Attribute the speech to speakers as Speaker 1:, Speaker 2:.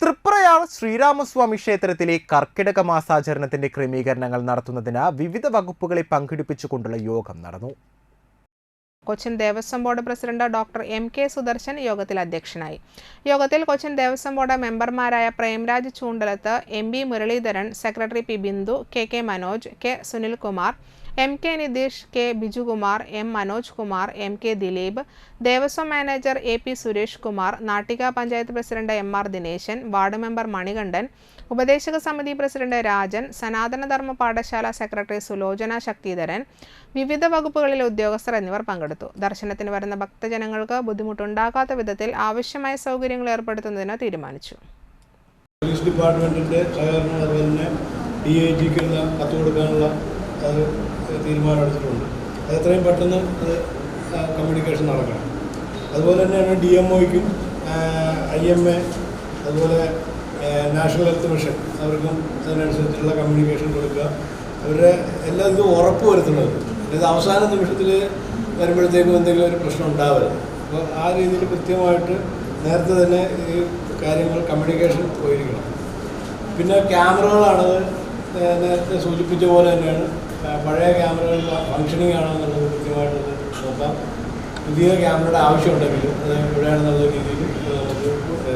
Speaker 1: തൃപ്രയാർ ശ്രീരാമസ്വാമി ക്ഷേത്രത്തിലെ കർക്കിടക മാസാചരണത്തിന്റെ ക്രമീകരണങ്ങൾ നടത്തുന്നതിന് വിവിധ വകുപ്പുകളെ പങ്കെടുപ്പിച്ചുകൊണ്ടുള്ള യോഗം നടന്നു.
Speaker 2: Cochin Devaswom board president doctor M K Sudarshan യോഗത്തിൽ അധ്യക്ഷനായി. യോഗത്തിൽ കൊച്ചിൻ ദേവസ്വം ബോർഡ് മെമ്പർമാരായ Premraj Choondalath M B Muraleedharan secretary P Bindu K K Manoj K Sunilkumar M K Nitheesh K Bijukumar M Manoj Kumar M K Dileep Devaswom manager A P Suresh Kumar Nattika panchayat president M R Dineshan ward member Manikandan ഉപദേശക സമിതി president Rajan Sanatana Dharma പാഠശാല secretary Sulochana Sakthidharan വിവിധ വകുപ്പുകളിലെ ഉദ്യോഗസ്ഥർ എന്നിവർ പങ്കെടുത്തു. ദർശനത്തിന് വരുന്ന ഭക്തജനങ്ങൾക്ക് ബുദ്ധിമുട്ടുണ്ടാകാത്ത വിധത്തിൽ ആവശ്യമായ സൗകര്യങ്ങൾ ഏർപ്പെടുത്തുന്നതിന് തീരുമാനിച്ചു.
Speaker 3: പോലീസ് ഡിപ്പാർട്ട്മെന്റിന്റെ സഹകരണം ഡി ഐ ജിക്കുള്ള കത്ത് കൊടുക്കാനുള്ള അത് തീരുമാനം എടുത്തിട്ടുണ്ട്. അത് എത്രയും പെട്ടെന്ന് അത് കമ്മ്യൂണിക്കേഷൻ നടക്കണം. അതുപോലെ തന്നെയാണ് ഡി എം ഒയ്ക്കും ഐ എം എ അതുപോലെ നാഷണൽ ഹെൽത്ത് മിഷൻ അവർക്കും അതിനനുസരിച്ചുള്ള കമ്മ്യൂണിക്കേഷൻ കൊടുക്കുക. അവരുടെ എല്ലാ ഇതും ഉറപ്പ് വരുത്തുന്നത്. അതായത് അവസാന നിമിഷത്തിൽ വരുമ്പോഴത്തേക്കും എന്തെങ്കിലും ഒരു പ്രശ്നം ഉണ്ടാവരുത്. അപ്പോൾ ആ രീതിയിൽ കൃത്യമായിട്ട് നേരത്തെ തന്നെ ഈ കാര്യങ്ങൾ കമ്മ്യൂണിക്കേഷൻ പോയിരിക്കണം. പിന്നെ ക്യാമറകളാണത് നേരത്തെ സൂചിപ്പിച്ച പോലെ തന്നെയാണ് പഴയ ക്യാമറകൾ ഫങ്ഷനിങ് ആണോ എന്നുള്ളത് കൃത്യമായിട്ട് നോക്കാം. പുതിയ ക്യാമറയുടെ ആവശ്യമുണ്ടെങ്കിൽ അത് എവിടെയാണെന്നുള്ള രീതിയിൽ നമുക്ക്